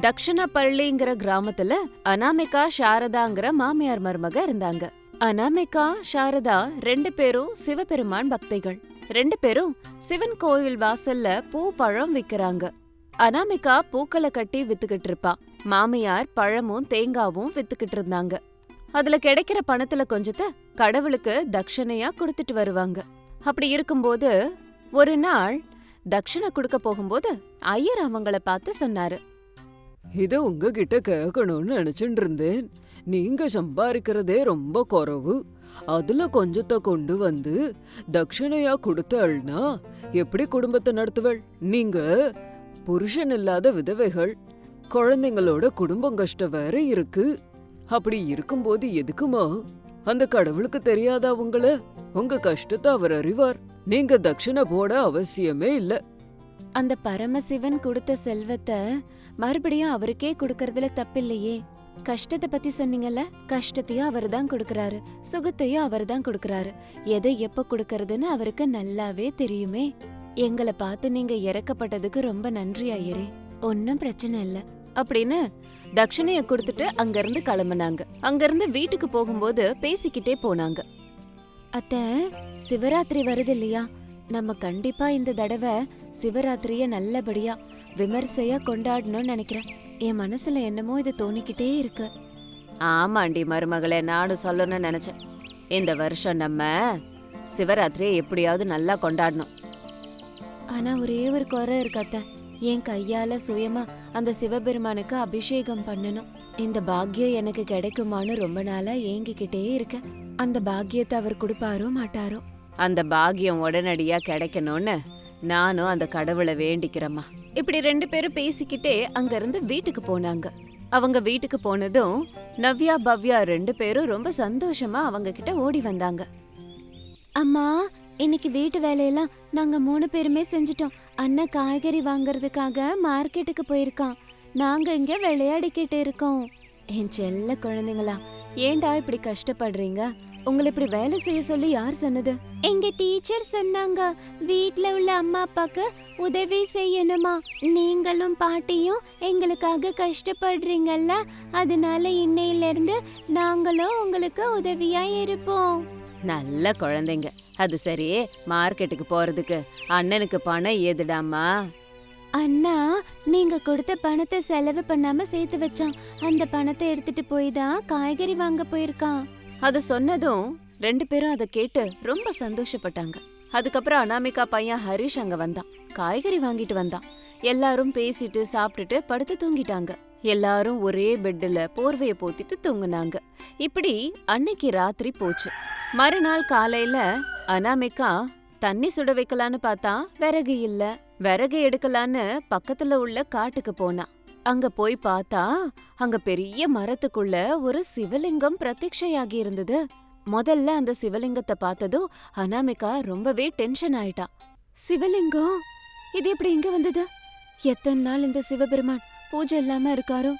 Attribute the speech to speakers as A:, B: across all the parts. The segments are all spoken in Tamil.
A: தக்ஷணப்பள்ளிங்கிற கிராமத்துல அனாமிகா சாரதாங்கிற மாமியார் மருமக இருந்தாங்க. அனாமிகா சாரதா ரெண்டு பேரும் சிவபெருமான் பக்தைகள். ரெண்டு பேரும் சிவன் கோவில் வாசல்ல பூ பழம் விக்கிறாங்க. அனாமிகா பூக்களை கட்டி வித்துக்கிட்டு இருப்பா. மாமியார் பழமும் தேங்காவும் வித்துக்கிட்டு இருந்தாங்க. அதுல கிடைக்கிற பணத்துல கொஞ்சத்தை கடவுளுக்கு தட்சணையா கொடுத்துட்டு வருவாங்க. அப்படி இருக்கும்போது ஒரு நாள் தட்சணை கொடுக்க போகும்போது ஐயர் அவங்கள பார்த்து சொன்னாரு.
B: இத உங்ககிட்ட கேட்கணும்னு நினைச்சுட்டு இருந்தேன் நீங்க சம்பாதிக்கிறதே ரொம்ப குறைவு. அதுல கொஞ்சத்தை கொண்டு வந்து தட்சிணையா கொடுத்தாள்னா எப்படி குடும்பத்தை நடத்துவள்? நீங்க புருஷன் இல்லாத விதவைகள். குழந்தைங்களோட குடும்பம் கஷ்டம் வேற இருக்கு. அப்படி இருக்கும்போது எதுக்குமா? அந்த கடவுளுக்கு தெரியாதா உங்கள? உங்க கஷ்டத்தை அவர் அறிவார். நீங்க தட்சிணை போட அவசியமே இல்ல.
A: அந்த பரமசிவன் கொடுத்த செல்வத்தை மறுபடியும் அவருக்கே கொடுக்கறதுல தப்பில்லையே. கஷ்டத்தை பத்தி சொன்னீங்கல்ல கஷ்டத்தையும் அவர் தான் கொடுக்கறாரு சுகத்தையும் அவர் தான் கொடுக்கறாரு. எதை எப்ப கொடுக்கறதுன்னு அவருக்கு நல்லாவே தெரியுமே. எங்களை பார்த்து நீங்க இறக்கப்பட்டதுக்கு ரொம்ப நன்றி ஐயரே. ஒன்னும் பிரச்சனை இல்ல. அப்படின்னு தட்சிணைய கொடுத்துட்டு அங்கிருந்து கிளம்புனாங்க. அங்கிருந்து வீட்டுக்கு போகும்போது பேசிக்கிட்டே போனாங்க. அத்த சிவராத்திரி வருது இல்லையா? நம்ம கண்டிப்பா இந்த தடவை சிவராத்திரிய நல்லபடியா விமர்சையா கொண்டாடணும்னு நினைக்கிறேன். என் மனசுல என்னமோ இது தோணிக்கிட்டே இருக்கு. ஆமாண்டி மருமகளே நானும் சொல்லணும்னு நினைச்சேன். இந்த வருஷம் நம்ம சிவராத்திரியை எப்படியாவது நல்லா கொண்டாடணும். ஆனா ஒரே ஒரு குறை இருக்காத்த என் கையால சுயமா அந்த சிவபெருமானுக்கு அபிஷேகம் பண்ணணும். இந்த பாக்கியம் எனக்கு கிடைக்குமான்னு ரொம்ப நாளா ஏங்கிக்கிட்டே இருக்கேன். அந்த பாக்கியத்தை அவர் கொடுப்பாரோ மாட்டாரோ? அந்த பாக்கியம் உடனடியா கிடைக்கணும்னு நானும் அந்த கடவுளை வேண்டிக்கிறேம்மா. இப்படி ரெண்டு பேரும் பேசிக்கிட்டே அங்க இருந்து வீட்டுக்கு போனாங்க. அவங்க வீட்டுக்கு போனதும் நவ்யா பவ்யா ரெண்டு பேரும் ரொம்ப சந்தோஷமா அவங்க கிட்ட ஓடி வந்தாங்க. அம்மா இன்னைக்கு வீட்டு வேலையெல்லாம் நாங்க மூணு பேருமே செஞ்சுட்டோம். அண்ணன் காய்கறி வாங்குறதுக்காக மார்க்கெட்டுக்கு போயிருக்கான். நாங்க இங்க விளையாடிக்கிட்டு இருக்கோம். என் செல்ல குழந்தைங்களா ஏன்டா இப்படி கஷ்டப்படுறீங்க? உங்களை இப்படி வேலை செய்ய சொல்லி யார் சொன்னது? எங்க டீச்சர் சொன்னாங்க வீட்ல உள்ள அம்மா அப்பாக்கு உதவி செய்யணுமா? நீங்களும் பாட்டியும் எங்களுக்காக கஷ்டப்படுறீங்கல்ல அதனால இன்னையில இருந்து நாங்களும் உங்களுக்கு உதவியா இருப்போம். நல்ல குழந்தைங்க. அது சரி மார்க்கெட்டுக்கு போறதுக்கு. அண்ணனுக்கு பணம் ஏதுடாமா அண்ணா நீங்க கொடுத்த பணத்தை செலவு பண்ணாம சேர்த்து வச்சான். அந்த பணத்தை எடுத்துட்டு போய் தான் காய்கறி வாங்க போயிருக்கான். அது சொன்னதும் ரெண்டு பேரும் அதை கேட்டு ரொம்ப சந்தோஷப்பட்டாங்க. அதுக்கப்புறம் அனாமிகா பையன் ஹரிஷ் அங்க வந்தான். காய்கறி வாங்கிட்டு வந்தான். எல்லாரும் பேசிட்டு சாப்பிட்டுட்டு படுத்து தூங்கிட்டாங்க. எல்லாரும் ஒரே பெட்டில் போர்வையை போத்திட்டு தூங்குனாங்க. இப்படி அன்னைக்கு ராத்திரி போச்சு. மறுநாள் காலையில அனாமிகா தண்ணி சுட வைக்கலான்னு பார்த்தா விறகு இல்ல. விறகு எடுக்கலான்னு பக்கத்துல உள்ள காட்டுக்கு போனா. அங்க போய் பார்த்தா அங்க பெரிய மரத்துக்குள்ள ஒரு சிவலிங்கம் பிரத்யக்ஷையாகி இருந்தது. முதல்ல அந்த சிவலிங்கத்தை பார்த்ததும் அனாமிகா ரொம்பவே டென்ஷன் ஆயிட்டா. சிவலிங்கம்? இது எப்படி இங்க வந்தது? எத்தனை நாள் இந்த சிவபெருமான் பூஜை இல்லாம இருக்காரோ?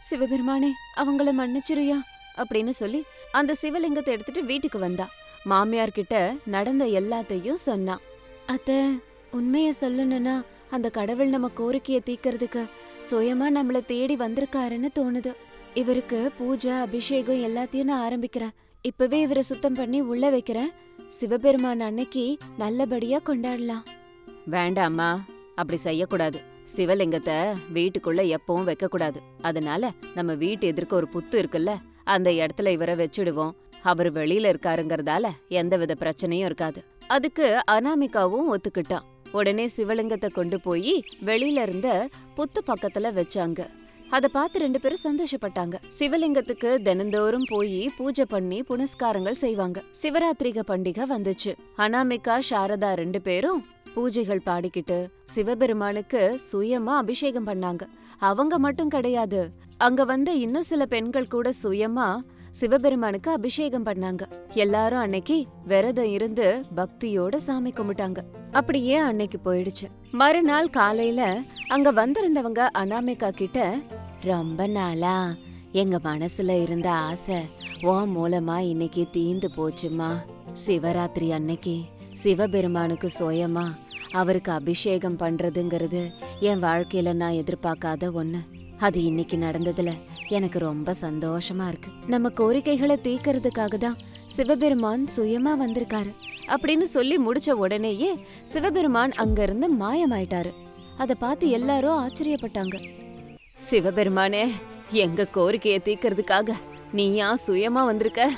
A: சிவபெருமானே அவங்கள மன்னிச்சிருயா? அப்படின்னு சொல்லி அந்த சிவலிங்கத்தை எடுத்துட்டு வீட்டுக்கு வந்தா. மாமியார் கிட்ட நடந்த எல்லாத்தையும் சொன்னா. அத்தை உண்மைய சொல்லணும்னா அந்த கடவுள் நம்ம கோரிக்கைய தீக்கிறதுக்கு சுயமா நம்மள தேடி வந்திருக்காருன்னு தோணுது. இவருக்கு பூஜை அபிஷேகம் எல்லாத்தையும் நான் ஆரம்பிக்கிறேன். இப்பவே இவரை சுத்தம் பண்ணி உள்ள வைக்கிறேன். சிவபெருமான் அன்னைக்கு நல்லபடியா கொண்டாடலாம். வேண்டாம்மா. அப்படி செய்யக்கூடாது. சிவலிங்கத்தை வீட்டுக்குள்ள எப்பவும் வைக்க கூடாது அதனால நம்ம வீட்டு எதிர்க்க ஒரு புத்து இருக்குல்ல அந்த இடத்துல இவரை வச்சுடுவோம். அவர் வெளியில இருக்காருங்கறதால எந்தவித பிரச்சனையும் இருக்காது. அதுக்கு அனாமிகாவும் ஒத்துக்கிட்டான். உடனே சிவலிங்கத்தை கொண்டு போய் வெளியில இருந்த புத்து பக்கத்துல வச்சாங்க. அத பார்த்து ரெண்டு பேரும் சந்தோஷப்பட்டாங்க. சிவலிங்கத்துக்கு தினந்தோறும் போய் பூஜை பண்ணி புனஸ்காரங்கள் செய்வாங்க. சிவராத்திரிக பண்டிகை வந்துச்சு. அனாமிகா சாரதா ரெண்டு பேரும் பூஜைகள் பாடிக்கிட்டு சிவபெருமானுக்கு சுயமா அபிஷேகம் பண்ணாங்க. அவங்க மட்டும் கிடையாது. அங்க வந்த இன்னும் சில பெண்கள் கூட சுயமா சிவபெருமானுக்கு அபிஷேகம் பண்ணாங்க. எல்லாரும் அன்னைக்கு விரதம் இருந்து பக்தியோட சாமி கும்பிட்டாங்க. அப்படியே அன்னைக்கு போயிடுச்சு. மறுநாள் காலையில அங்க வந்திருந்தவங்க அனாமிகா கிட்ட ரொம்ப நாளா எங்க மனசுல இருந்த ஆசை ஓ மூலமா இன்னைக்கு தீந்து போச்சுமா? சிவராத்திரி அன்னைக்கு சிவபெருமானுக்கு சுயமா அவருக்கு அபிஷேகம் பண்றதுங்கிறது என் வாழ்க்கையில நான் எதிர்பார்க்காத ஒன்று அது இன்னைக்கு நடந்ததுல எனக்கு ரொம்ப சந்தோஷமா இருக்கு. நம்ம கோரிக்கைகளை தீர்க்கறதுக்காக தான் சிவபெருமான் சுயமா வந்திருக்காரு. அப்படின்னு சொல்லி முடிச்ச உடனேயே சிவபெருமான் அங்கிருந்து மாயமாயிட்டாரு. அத பார்த்து எல்லாரும் ஆச்சரியப்பட்டாங்க. சிவபெருமானே எங்க கோரிக்கையை தீர்க்கறதுக்காக நீயா சுயமா வந்திருக்க?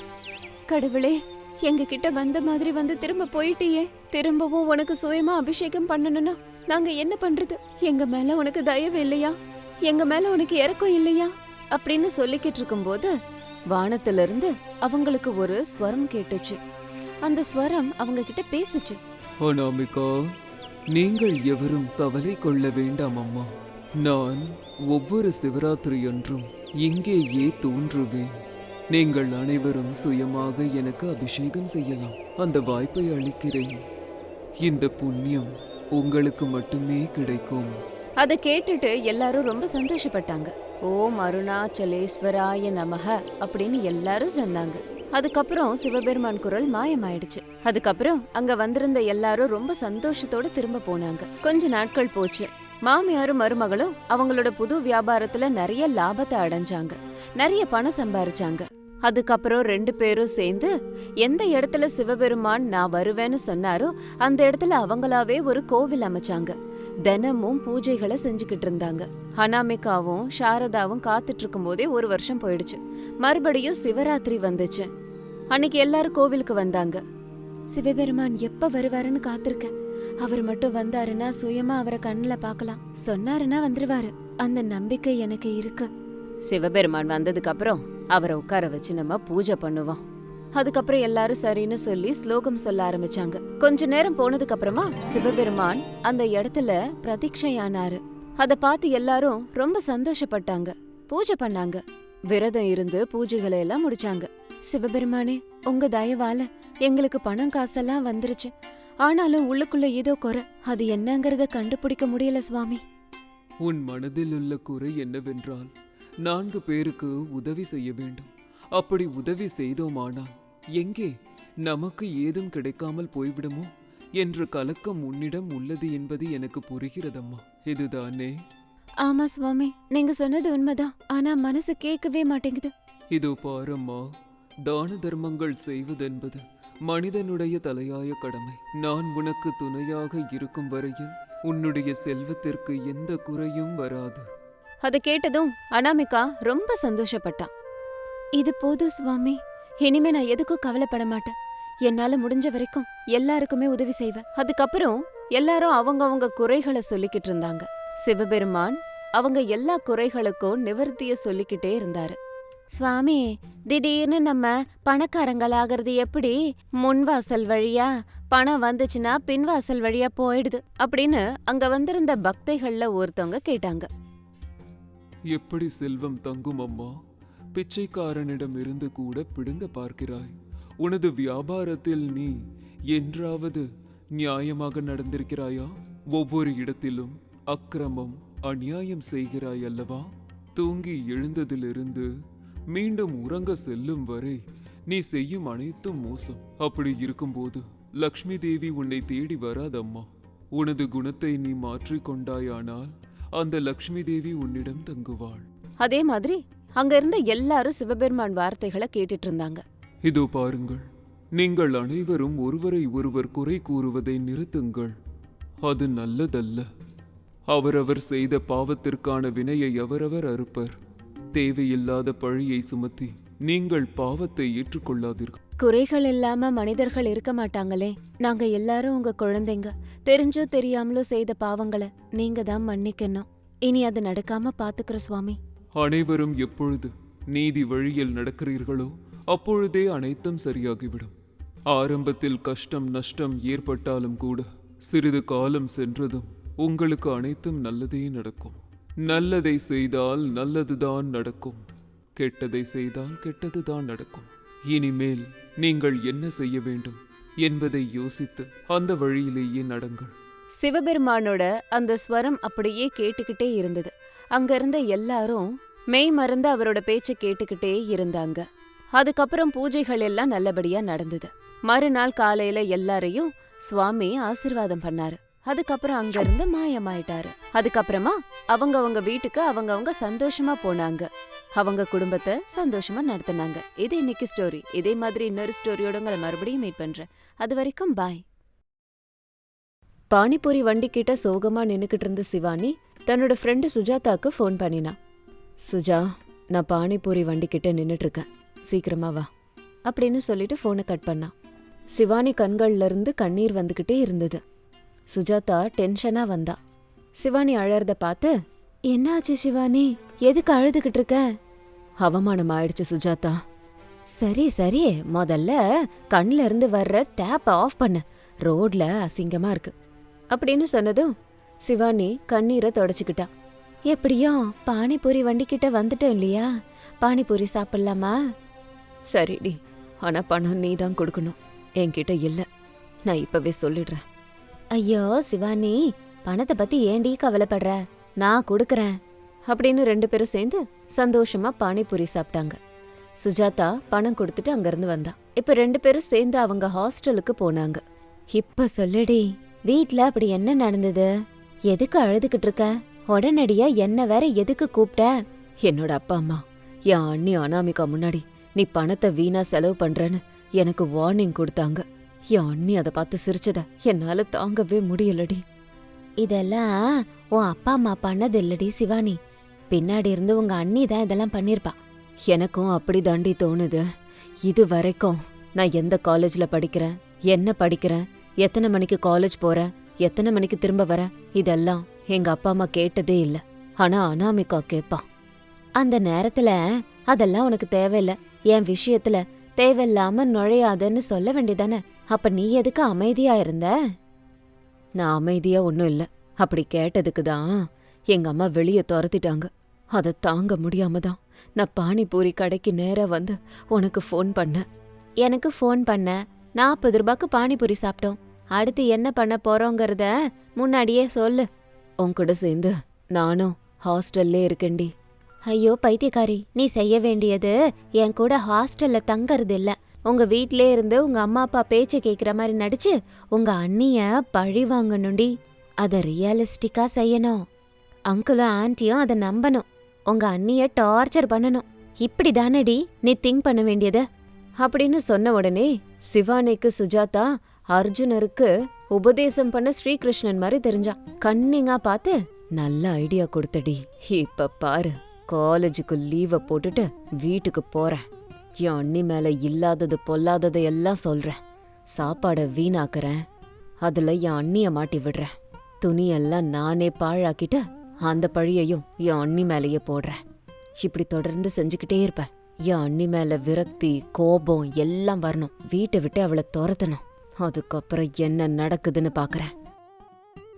A: கடவுளே எங்க கிட்ட வந்த மாதிரி வந்து திரும்ப போயிட்டியே. திரும்பவும் உனக்கு சுயமா அபிஷேகம் பண்ணணும்னா நாங்க என்ன பண்றது? எங்க மேல உனக்கு தயவு இல்லையா? எங்க மேல உனக்கு இறக்கம் இல்லையா? அப்படின்னு சொல்லிக்கிட்டு இருக்கும்போது வானத்துல இருந்து அவங்களுக்கு ஒரு ஸ்வரம் கேட்டுச்சு. அந்த ஸ்வரம் அவங்க கிட்ட பேசுச்சு.
B: அனாமிகா நீங்கள் எவரும் கவலை கொள்ள வேண்டாம் அம்மா. நான் ஒவ்வொரு சிவராத்திரி என்றும் இங்கேயே தோன்றுவேன். நீங்கள் அனைவரும் சுயமாக எனக்கு அபிஷேகம் செய்யலாம். அந்த வாய்ப்பை அளிக்கிறேன். இந்த புண்ணியம் உங்களுக்கு மட்டுமே கிடைக்கும்.
A: அதை கேட்டுட்டு எல்லாரும் ரொம்ப சந்தோஷப்பட்டாங்க. ஓம் அருணாச்சலேஸ்வராய நமக அப்படின்னு எல்லாரும் சொன்னாங்க. அதுக்கப்புறம் சிவபெருமான் குரல் மாயமாயிடுச்சு. அதுக்கப்புறம் அங்க வந்திருந்த எல்லாரும் ரொம்ப சந்தோஷத்தோட திரும்ப போனாங்க. கொஞ்ச நாட்கள் போச்சு. மாமியாரும் மருமகளும் அவங்களோட புது வியாபாரத்துல நிறைய லாபத்தை அடைஞ்சாங்க. நிறைய பணம் சம்பாரிச்சாங்க. அதுக்கப்புறம் ரெண்டு பேரும் சேர்ந்து எந்த இடத்துல சிவபெருமான் நான் வருவேன்னு சொன்னாரோ அந்த இடத்துல அவங்களாவே ஒரு கோவில் அமைச்சாங்க. தினமும் பூஜைகளை செஞ்சுக்கிட்டு இருந்தாங்க. அனாமிகாவும் சாரதாவும் காத்துட்டு இருக்கும் போதே ஒரு வருஷம் போயிடுச்சு. மறுபடியும் சிவராத்திரி வந்துச்சு. அன்னைக்கு எல்லாரும் கோவிலுக்கு வந்தாங்க. சிவபெருமான் எப்ப வருவாருன்னு காத்திருக்கேன் அவர் மட்டும் வந்தாருன்னா சுயமா அவரை கண்ணில் பார்க்கலாம். சொன்னாருன்னா வந்துருவாரு. அந்த நம்பிக்கை எனக்கு இருக்கு. சிவபெருமான் வந்ததுக்கு அப்புறம் அவரை உட்கார வச்சு நம்ம பூஜை பண்ணுவோம். அதுக்கப்புறம் எல்லாரும் சரின்னு சொல்லி ஸ்லோகம் சொல்ல ஆரம்பிச்சாங்க. கொஞ்ச நேரம் போனதுக்கு அப்புறமா சிவபெருமான் அந்த இடத்துல பிரதீட்சையானாரு. அத பார்த்து எல்லாரும் ரொம்ப சந்தோஷப்பட்டாங்க. பூஜை பண்ணாங்க. விரதம் இருந்து பூஜைகளை எல்லாம் முடிச்சாங்க. சிவபெருமானே உங்க தயவால எங்களுக்கு பணம் காசெல்லாம் வந்துருச்சு. ஆனாலும் உள்ளுக்குள்ள ஏதோ குறை. அது என்னங்கறத கண்டுபிடிக்க முடியல சுவாமி.
B: உன் மனதில் உள்ள குறை என்னவென்றால் நான்கு பேருக்கு உதவி செய்ய வேண்டும். அப்படி உதவி செய்தோமானால் எங்கே நமக்கு ஏதும் கிடைக்காமல் போய்விடுமோ? என்ற கலக்கம் உன்னிடம் உள்ளது என்பது எனக்கு புரிகிறதம்மா. இதுதானே?
A: ஆமா சுவாமி நீங்க சொன்னது உண்மைதான். ஆனா மனசு கேட்கவே மாட்டேங்குது.
B: இதோ பாரம்மா தான தர்மங்கள் செய்வதென்பது மனிதனுடைய தலையாய கடமை. நான் உனக்கு துணையாக இருக்கும் வரையில் உன்னுடைய செல்வத்திற்கு எந்த குறையும் வராது.
A: அத கேட்டதும் அனாமிகா ரொம்ப சந்தோஷப்பட்டான் இது போதும் சுவாமி. இனிமே நான் எதுக்கும் கவலைப்பட மாட்டேன். என்னால முடிஞ்ச வரைக்கும் எல்லாருக்குமே உதவி செய்வேன். அதுக்கப்புறம் எல்லாரும் அவங்கவங்க குறைகளை சொல்லிக்கிட்டு இருந்தாங்க. சிவபெருமான் அவங்க எல்லா குறைகளுக்கும் நிவர்த்திய சொல்லிக்கிட்டே இருந்தாரு. சுவாமி திடீர்னு நம்ம பணக்காரங்களாகிறது எப்படி? முன்வாசல் வழியா பணம் வந்துச்சுன்னா பின்வாசல் வழியா போயிடுது. அப்படின்னு அங்க வந்திருந்த பக்தைகள்ல ஒருத்தவங்க கேட்டாங்க.
B: எப்படி செல்வம் தங்கும் அம்மா? பிச்சைக்காரனிடம் இருந்து கூட பிடுங்க பார்க்கிறாய். உனது வியாபாரத்தில் நீ என்றாவது நியாயமாக நடந்திருக்கிறாயா? ஒவ்வொரு இடத்திலும் அக்கிரமம் அநியாயம் செய்கிறாய் அல்லவா? தூங்கி எழுந்ததிலிருந்து மீண்டும் உறங்க செல்லும் வரை நீ செய்யும் அனைத்தும் மோசம். அப்படி இருக்கும்போது லக்ஷ்மி தேவி உன்னை தேடி வராதம்மா. உனது குணத்தை நீ மாற்றிக்கொண்டாயானால் அந்த லக்ஷ்மி தேவி உன்னிடம் தங்குவாள்.
A: அதே மாதிரி அங்க இருந்த எல்லாரும் சிவபெருமான் வார்த்தைகளை கேட்டுட்டு இருந்தாங்க
B: இதோ பாருங்கள் நீங்கள் அனைவரும் ஒருவரை ஒருவர் குறை கூறுவதை நிறுத்துங்கள். அது நல்லதல்ல. அவரவர் செய்த பாவத்திற்கான வினையை அவரவர் அறுப்பர். தேவையில்லாத பழியை சுமத்தி நீங்கள் பாவத்தை ஏற்றுக்கொள்ளாதீர்கள்.
A: குறைகள் இல்லாம மனிதர்கள் இருக்க மாட்டாங்களே. நாங்க எல்லாரும் உங்க குழந்தைங்க. தெரிஞ்சோ தெரியாமலோ செய்த பாவங்களை நீங்க தான் மன்னிக்கணும். இனி அது நடக்காம பாத்துக்கிற சுவாமி.
B: அனைவரும் எப்பொழுது நீதி வழியில் நடக்கிறீர்களோ அப்பொழுதே அனைத்தும் சரியாகிவிடும். ஆரம்பத்தில் கஷ்டம் நஷ்டம் ஏற்பட்டாலும் கூட சிறிது காலம் சென்றதும் உங்களுக்கு அனைத்தும் நல்லதே நடக்கும். நல்லதை செய்தால் நல்லதுதான் நடக்கும். கெட்டதை செய்தால் கெட்டதுதான் நடக்கும். இனிமேல் நீங்கள் என்ன செய்ய வேண்டும் என்பதை யோசித்து அந்த வழியிலேயே நடங்கள்.
A: சிவபெருமானோட அந்த ஸ்வரம் அப்படியே கேட்டுக்கிட்டே இருந்தது. அங்க இருந்த எல்லாரும் மெய் மறந்து அவரோட பேச்சை கேட்டுக்கிட்டே இருந்தாங்க. அதுக்கப்புறம் பூஜைகள் எல்லாம் நல்லபடியா நடந்தது. மறுநாள் காலையில எல்லாரையும் சுவாமி ஆசிர்வாதம் பண்ணாரு. அதுக்கப்புறம் அங்க இருந்து மாயமாயிட்டாரு. அதுக்கப்புறமா அவங்கவங்க வீட்டுக்கு அவங்க அவங்க சந்தோஷமா போனாங்க. அவங்க குடும்பத்தை சந்தோஷமா நடத்தினாங்க. இது இன்னைக்கு ஸ்டோரி இதே மாதிரி இன்னொரு ஸ்டோரியோட உங்களை மறுபடியும் மீட் பண்றேன். அது வரைக்கும் பாய் பானிபூரி வண்டி கிட்ட சோகமா நின்னுக்கிட்டு இருந்த சிவானி தன்னோட ஃப்ரெண்டு சுஜாதாக்கு ஃபோன் பண்ணினா. சுஜா நான் பானிபூரி வண்டி கிட்ட நின்றுட்டு இருக்கேன் சீக்கிரமா வா. அப்படின்னு சொல்லிட்டு ஃபோனை கட் பண்ணா. சிவானி கண்கள்ல இருந்து கண்ணீர் வந்துக்கிட்டே இருந்தது. சுஜாதா டென்ஷனா வந்தா. சிவானி அழறத பார்த்து என்னாச்சு சிவானி? எதுக்கு அழுதுகிட்டு இருக்க? அவமானம் ஆயிடுச்சு சுஜாதா. சரி சரி. முதல்ல கண்ல இருந்து வர்ற டேப் ஆஃப் பண்ணு. ரோட்ல அசிங்கமா இருக்கு. அப்படின்னு சொன்னதும் சிவானி கண்ணீரை தொடச்சுக்கிட்டா. எப்படியோ பானிபூரி வண்டி கிட்ட வந்துட்டோம் இல்லையா? பானிபூரி சாப்பிடலாமா? சரிடி ஆனா பணம் நீ தான் கொடுக்கணும். என்கிட்ட இல்ல. நான் இப்பவே சொல்லிடுறேன். ஐயோ சிவானி பணத்தை பத்தி ஏண்டி கவலைப்படுற? நான் கொடுக்கறேன். அப்படின்னு ரெண்டு பேரும் சேர்ந்து சந்தோஷமா பானிபூரி சாப்பிட்டாங்க. சுஜாதா பணம் கொடுத்துட்டு அங்கேருந்து வந்தா. இப்ப ரெண்டு பேரும் சேர்ந்து அவங்க ஹாஸ்டலுக்கு போனாங்க. இப்ப சொல்லுடி வீட்ல அப்படி என்ன நடந்தது? எதுக்கு அழுதுகிட்டு இருக்க? உடனடியா என்ன வேற எதுக்கு கூப்பிட்ட? என்னோட அப்பா அம்மா என் அண்ணி அனாமிகா முன்னாடி நீ பணத்தை வீணா செலவு பண்றேன்னு எனக்கு வார்னிங் கொடுத்தாங்க. என் அண்ணி அதை பார்த்து சிரிச்சத என்னால தாங்கவே முடியலடி. இதெல்லாம் உன் அப்பா அம்மா பண்ணது இல்லடி சிவானி. பின்னாடி இருந்து உங்க அண்ணி தான் இதெல்லாம் பண்ணிருப்பா. எனக்கும் அப்படி தாண்டி தோணுது. இது வரைக்கும் நான் எந்த காலேஜ்ல படிக்கிறேன்? என்ன படிக்கிறேன்? எத்தனை மணிக்கு காலேஜ் போகிறேன் எத்தனை மணிக்கு திரும்ப வரேன் இதெல்லாம் எங்க அப்பா அம்மா கேட்டதே இல்ல. ஆனா அனாமிகா கேட்பான் அந்த நேரத்துல அதெல்லாம் உனக்கு தேவையில்ல. என் விஷயத்துல தேவையில்லாம நுழையாதன்னு சொல்ல வேண்டியதானே? அப்ப நீ எதுக்கு அமைதியா இருந்த? நான் அமைதியா ஒன்றும் இல்ல. அப்படி கேட்டதுக்கு தான் எங்க அம்மா வெளியே துரத்திட்டாங்க. அதை தாங்க முடியாம தான் நான் பானிபூரி கடைக்கு நேரா வந்து உனக்கு ஃபோன் பண்ணேன். எனக்கு ஃபோன் பண்ண? நாற்பது ரூபாய்க்கு பானிபூரி சாப்பிட்டோம். அடுத்து என்ன பண்ண போறோங்கிறத முன்னாடியே சொல்லு. உன் கூட சேர்ந்து நானும் ஹாஸ்டல்லே இருக்கேன்டி. ஐயோ பைத்தியக்காரி நீ செய்ய வேண்டியது என் கூட ஹாஸ்டல்ல தங்கறது இல்ல. உங்க வீட்லயே இருந்து உங்க அம்மா அப்பா பேச்ச கேக்குற மாதிரி நடிச்சு உங்க அண்ணிய பழி வாங்கணும்டி. அத ரியலிஸ்டிக்கா செய்யணும். அங்கிளும் ஆன்ட்டியும் அதை நம்பணும். உங்க அண்ணிய டார்ச்சர் பண்ணணும். இப்படி தானடி நீ திங்க் பண்ண வேண்டியது? அப்படின்னு சொன்ன உடனே சிவானிக்கு சுஜாதா அர்ஜுனருக்கு உபதேசம் பண்ண ஸ்ரீகிருஷ்ணன் மாதிரி தெரிஞ்சா. கண்ணிங்கா பார்த்து நல்ல ஐடியா கொடுத்தடி. இப்ப பாரு காலேஜுக்கு லீவை போட்டுட்டு வீட்டுக்கு போறேன். என் அண்ணி மேல இல்லாதது பொல்லாததை எல்லாம் சொல்றேன். சாப்பாட வீணாக்குறேன். அதுல என் அண்ணிய மாட்டி விடுறேன். துணியெல்லாம் நானே பாழாக்கிட்டு அந்த பழியையும் என் அண்ணி மேலேயே போடுறேன். இப்படி தொடர்ந்து செஞ்சுக்கிட்டே இருப்பேன் என் அண்ணி மேலே விரக்தி கோபம் எல்லாம் வரணும். வீட்டை விட்டு அவளை துரத்தணும். அதுக்கப்புறம் என்ன நடக்குதுன்னு பார்க்குறேன்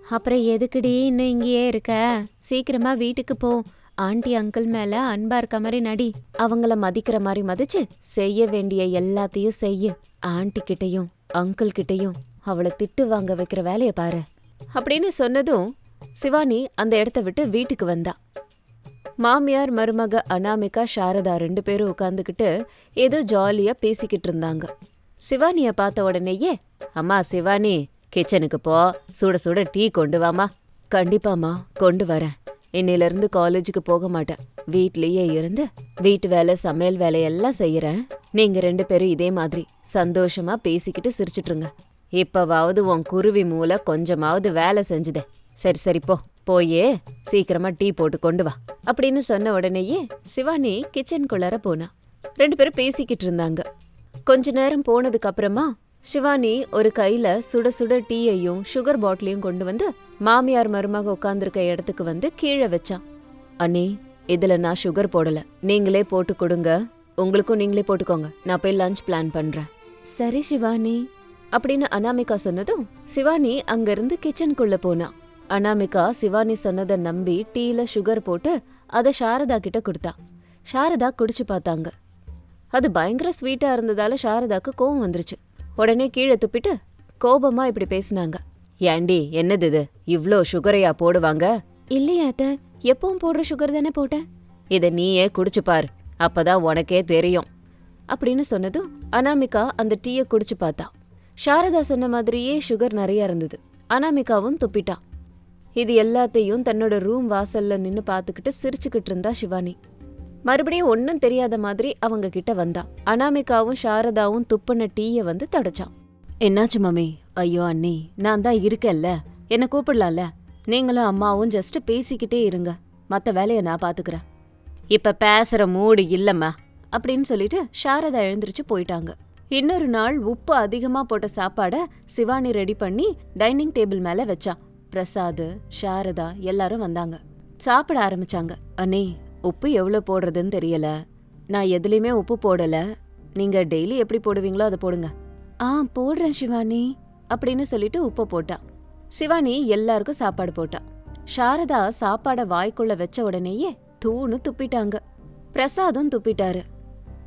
A: அப்புறம் எதுக்குடி இன்னும் இங்கேயே இருக்க? சீக்கிரமா வீட்டுக்கு போ. ஆண்டி அங்கிள் மேல அன்பா இருக்க மாதிரி நடி. அவங்கள மதிக்கிற மாதிரி மதிச்சு செய்ய வேண்டிய எல்லாத்தையும் செய்ய. ஆண்டி கிட்டையும் அங்கிள் கிட்டையும் அவளை திட்டு வாங்க வைக்கிற வேலையை பாரு. அப்படின்னு சொன்னதும் சிவானி அந்த இடத்த விட்டு வீட்டுக்கு வந்தா. மாமியார் மருமக அனாமிகா சாரதா ரெண்டு பேரும் உட்காந்துக்கிட்டு ஏதோ ஜாலியா பேசிக்கிட்டு இருந்தாங்க. சிவானிய பார்த்த உடனேயே அம்மா சிவானி கிச்சனுக்கு போ. சுட சுட டீ கொண்டு வாமா கண்டிப்பாம்மா கொண்டு வரேன். இன்னிலிருந்து காலேஜுக்கு போக மாட்டேன். வீட்லயே இருந்து வீட்டு வேலை சமையல் வேலையெல்லாம் செய்யறேன். நீங்க ரெண்டு பேரும் இதே மாதிரி சந்தோஷமா பேசிக்கிட்டு சிரிச்சிட்டுருங்க இப்பவாவது உன் குருவி மூளை கொஞ்சமாவது வேலை செஞ்சுதே. சரி சரி போ. போயே சீக்கிரமா டீ போட்டு கொண்டு வா. அப்படின்னு சொன்ன உடனேயே சிவானி கிச்சனுக்குள்ளார போனா. ரெண்டு பேரும் பேசிக்கிட்டு இருந்தாங்க. கொஞ்ச நேரம் போனதுக்கு அப்புறமா சிவானி ஒரு கையில சுட சுட டீயையும் சுகர் பாட்டிலையும் கொண்டு வந்து மாமியார் மருமக உட்காந்துருக்க இடத்துக்கு வந்து கீழே வச்சான் அண்ணி இதுல நான் சுகர் போடல. நீங்களே போட்டு கொடுங்க. உங்களுக்கும் நீங்களே போட்டுக்கோங்க. நான் போய் லஞ்ச் பிளான் பண்றேன். சரி சிவானி அப்படின்னு அனாமிகா சொன்னதும் சிவானி அங்கிருந்து கிச்சனுக்குள்ள போனா. அனாமிகா சிவானி சொன்னதை நம்பி டீல சுகர் போட்டு அதை சாரதா கிட்ட கொடுத்தா. சாரதா குடிச்சு பார்த்தாங்க. அது பயங்கர ஸ்வீட்டா இருந்ததால சாரதாக்கு கோவம் வந்துருச்சு. உடனே கீழே துப்பிட்டு கோபமா இப்படி பேசுனாங்க. ஏண்டி என்னது இது? இவ்ளோ சுகரையா போடுவாங்க? இல்லையா அத்த. எப்பவும் போடுற சுகர் தானே போட்டேன். இதை நீயே குடிச்சு பாரு. அப்பதான் உனக்கே தெரியும். அப்படின்னு சொன்னதும் அனாமிகா அந்த டீயை குடிச்சு பார்த்தா. சாரதா சொன்ன மாதிரியே சுகர் நிறைய இருந்தது. அனாமிகாவும் துப்பிட்டா. இது எல்லாத்தையும் தன்னோட ரூம் வாசல்ல நின்று பார்த்துக்கிட்டு சிரிச்சுக்கிட்டு இருந்தா சிவானி மறுபடியும் ஒன்றும் தெரியாத மாதிரி அவங்க கிட்ட வந்தா. அனாமிகாவும் சாரதாவும் துப்புன டீயை வந்து தடைச்சான். என்னாச்சு மம்மி? ஐயோ அண்ணி நான் தான் இருக்கேன்ல. என்னை கூப்பிடலாம்ல? நீங்களும் அம்மாவும் ஜஸ்ட் பேசிக்கிட்டே இருங்க. மற்ற வேலையை நான் பார்த்துக்கிறேன். இப்போ பேசுகிற மூடு இல்லைம்மா அப்படின்னு சொல்லிட்டு சாரதா எழுந்திருச்சு போயிட்டாங்க. இன்னொரு நாள் உப்பு அதிகமாக போட்ட சாப்பாடை சிவானி ரெடி பண்ணி டைனிங் டேபிள் மேலே வச்சான். பிரசாத் சாரதா எல்லாரும் வந்தாங்க. சாப்பிட ஆரம்பிச்சாங்க. அண்ணே உப்பு எவ்வளோ போடுறதுன்னு தெரியல. நான் எதுலேயுமே உப்பு போடலை. நீங்கள் டெய்லி எப்படி போடுவீங்களோ அதை போடுங்க. ஆ போடுறேன் சிவானி அப்படின்னு சொல்லிட்டு உப்பை போட்டா. சிவானி எல்லாருக்கும் சாப்பாடு போட்டா. சாரதா சாப்பாடை வாய்க்குள்ள வச்ச உடனேயே தூணு துப்பிட்டாங்க. பிரசாதும் துப்பிட்டாரு.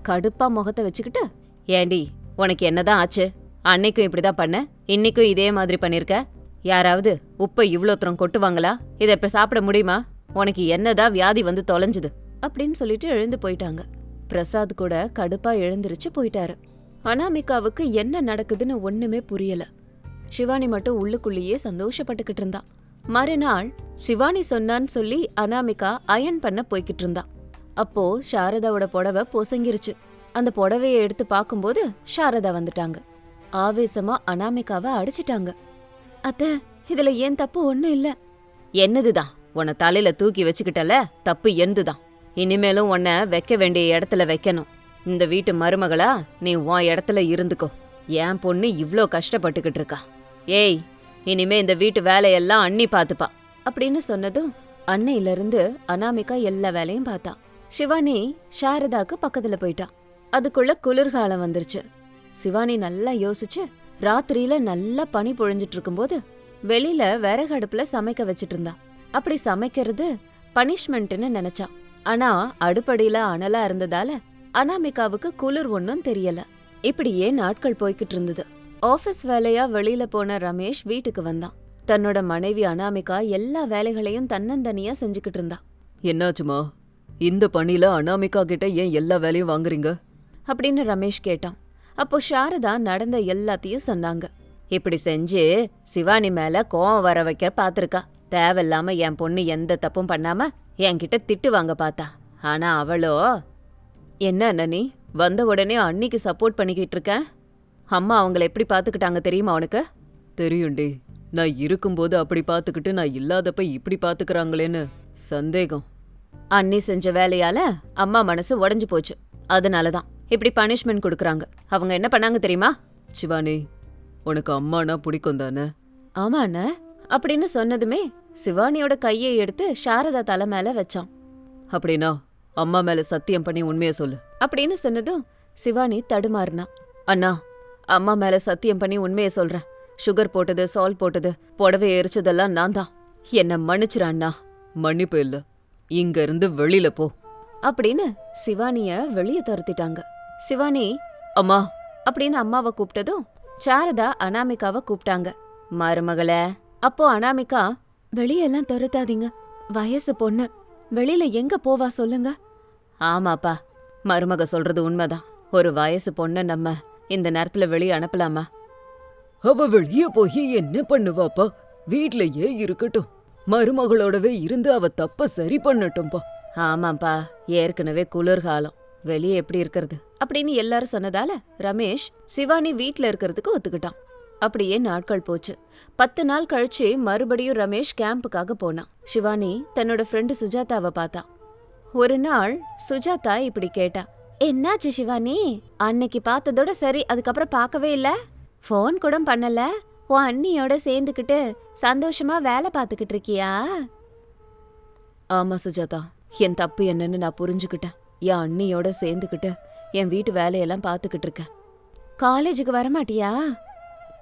A: கடுப்பா முகத்தை வச்சுக்கிட்டு ஏண்டி உனக்கு என்னதான் ஆச்சு? அன்னைக்கும் இப்படிதான் பண்ண இன்னைக்கும் இதே மாதிரி பண்ணிருக்க? யாராவது உப்பை இவ்வளோ தூரம் கொட்டுவாங்களா? இதை இப்போ சாப்பிட முடியுமா? உனக்கு என்னதான் வியாதி வந்து தொலைஞ்சுது? அப்படின்னு சொல்லிட்டு எழுந்து போயிட்டாங்க. பிரசாத் கூட கடுப்பா எழுந்திருச்சு போயிட்டாரு. அனாமிகாவுக்கு என்ன நடக்குதுன்னு ஒண்ணுமே புரியல. சிவானி மட்டும் உள்ளுக்குள்ளேயே சந்தோஷப்பட்டுக்கிட்டு இருந்தான் மறுநாள் சிவானி சொன்னான்னு சொல்லி அனாமிகா அயன் பண்ண போய்கிட்டு இருந்தான் அப்போ சாரதாவோட புடவை பொசங்கிருச்சு. அந்த புடவைய எடுத்து பார்க்கும்போது சாரதா வந்துட்டாங்க. ஆவேசமா அனாமிகாவை அடிச்சிட்டாங்க. அத்த இதுல ஏன் தப்பு ஒண்ணும் இல்ல. என்னதுதான்? உன்னை தலையில தூக்கி வச்சுக்கிட்டல தப்பு என்னதுதான் இனிமேலும் உன்னை வைக்க வேண்டிய இடத்துல வைக்கணும். இந்த வீட்டு மருமகளா நீ உன் இடத்துல இருந்துக்கோ. என் பொண்ணு இவ்ளோ கஷ்டப்பட்டுக்கிட்டு இருக்கா. ஏய் இனிமே இந்த வீட்டு வேலையெல்லாம் அண்ணி பாத்துப்பா. அப்படின்னு சொன்னதும் அன்னையில இருந்து அனாமிகா எல்லா வேலையும் பார்த்தா. சிவானி சாரதாக்கு பக்கத்துல போயிட்டா. அதுக்குள்ள குளிர்காலம் வந்துருச்சு. சிவானி நல்லா யோசிச்சு ராத்திரியில நல்லா பனி பொழிஞ்சிட்டு இருக்கும்போது வெளியில விறகு அடுப்புல சமைக்க வச்சிட்டு இருந்தா அப்படி சமைக்கிறது பனிஷ்மெண்ட்னு நினைச்சா ஆனா அடுப்படியில அனலா இருந்ததால அனாமிகாவுக்கு குளிர் ஒன்னும் தெரியல. இப்படியே நாட்கள் போய்கிட்டு இருந்தது. ஆபீஸ் வேலையா வெளியில போன ரமேஷ் வீட்டுக்கு வந்தான். தன்னோட மனைவி அனாமிகா எல்லா வேலைகளையும் தன்னந்தனியா செஞ்சுக்கிட்டு இருந்தா.
B: என்னாச்சுமா? இந்த பணியில அனாமிகா கிட்ட ஏன் எல்லா வேலையும் வாங்குறீங்க?
A: அப்படின்னு ரமேஷ் கேட்டான். அப்போ சாரதா நடந்த எல்லாத்தையும் சொன்னாங்க. இப்படி செஞ்சு சிவானி மேல கோவம் வர வைக்க பாத்திருக்கா. தேவையில்லாம என் பொண்ணு எந்த தப்பும் பண்ணாம என்கிட்ட திட்டு வாங்க பார்த்தா. ஆனா அவளோ என்ன அண்ணனி வந்த உடனே அன்னிக்கு சப்போர்ட் பண்ணிக்கிட்டு இருக்க? அம்மா அவங்கள எப்படி பாத்துக்கிட்டாங்க தெரியுமா அவனுக்கு
B: தெரியும்டி நான் இருக்கும்போது அப்படி பார்த்துக்கிட்டு நான் இல்லாதப்ப இப்படி பாத்துக்கறாங்களேன்னு சந்தேகம்.
A: அண்ணி செஞ்ச வேலையால அம்மா மனசு உடைஞ்சு போச்சு. அதனாலதான். இப்படி பனிஷ்மெண்ட் கொடுக்கறாங்க. அவங்க என்ன பண்ணாங்க தெரியுமா?
B: சிவானி உனக்கு அம்மானா பிடிக்கும் தானே?
A: ஆமா அண்ணா அப்படின்னு சொன்னதுமே சிவானியோட கையை எடுத்து சாரதா தலை மேல வச்சான்.
B: அப்படின்னா அம்மா மேல சத்தியம் பண்ணி உண்மையை சொல்லு.
A: அப்படின்னு சொன்னதும் சிவானி தடுமாறினா. அண்ணா அம்மா மேல சத்தியம் பண்ணி உண்மையை சொல்றேன். சுகர் போட்டது சால்ட் போட்டது புடவை எரிச்சதெல்லாம் நான் தான். என்ன மன்னிச்சிரு அண்ணா.
B: மன்னிப்பு இல்ல. இங்க இருந்து வெளியில போ.
A: அப்படின்னு சிவானிய வெளிய துரத்திட்டாங்க. சிவானி அம்மா அப்படின்னு அம்மாவை கூப்பிட்டதும் சாரதா அனாமிகாவை கூப்பிட்டாங்க. மருமகளே அப்போ அனாமிகா வெளியெல்லாம் துரத்தாதீங்க. வயசு பொண்ணு. வெளியில எங்க போவா சொல்லுங்க. ஆமாப்பா. மருமக சொல்றது உண்மைதான். ஒரு வயசு பொண்ண நம்ம இந்த நேரத்துல வெளிய அனுப்பலாமா?
B: அவ வெளிய போய் என்ன பண்ணுவாப்பா? வீட்லயே இருக்கட்டும். மருமகளோடவே இருந்து அவ தப்ப சரி பண்ணட்டும்பா.
A: ஆமாப்பா. ஏற்கனவே குளிர்காலம். வெளியே எப்படி இருக்கிறது? அப்படின்னு எல்லாரும் சொன்னதால ரமேஷ் சிவானி வீட்டில் இருக்கிறதுக்கு ஒத்துக்கிட்டான். அப்படியே நாட்கள் போச்சு. பத்து நாள் கழிச்சு மறுபடியும் ரமேஷ் கேம்புக்காக போனான். சிவானி தன்னோட ஃப்ரெண்டு சுஜாதாவை பார்த்தா. ஒரு நாள் சுஜாதா இப்படி கேட்டா. என்னாச்சு சிவானி? அன்னைக்கு பார்த்ததோட சரி அதுக்கப்புறம் பார்க்கவே இல்ல? ஃபோன் கூட பண்ணல? உன் அண்ணியோட சேர்ந்துக்கிட்டு சந்தோஷமா வேலை பார்த்துக்கிட்டு இருக்கியா? ஆமா சுஜாதா. என் தப்பு என்னன்னு நான் புரிஞ்சுக்கிட்டேன். என் அண்ணியோட சேர்ந்துக்கிட்டு என் வீட்டு வேலையெல்லாம் பார்த்துக்கிட்டு இருக்கேன். காலேஜுக்கு வரமாட்டியா?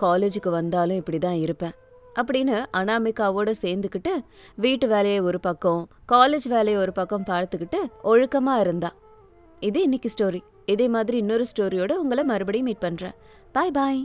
A: காலேஜுக்கு வந்தாலும் இப்படி தான் இருப்பேன். அப்படின்னு அனாமிகாவோட சேர்ந்துக்கிட்டு வீட்டு வேலையை ஒரு பக்கம் காலேஜ் வேலையை ஒரு பக்கம் பார்த்துக்கிட்டு ஒழுக்கமா இருந்தா. இது இன்னைக்கு ஸ்டோரி இதே மாதிரி இன்னொரு ஸ்டோரியோட உங்களை மறுபடியும் மீட் பண்றேன். பாய் பாய்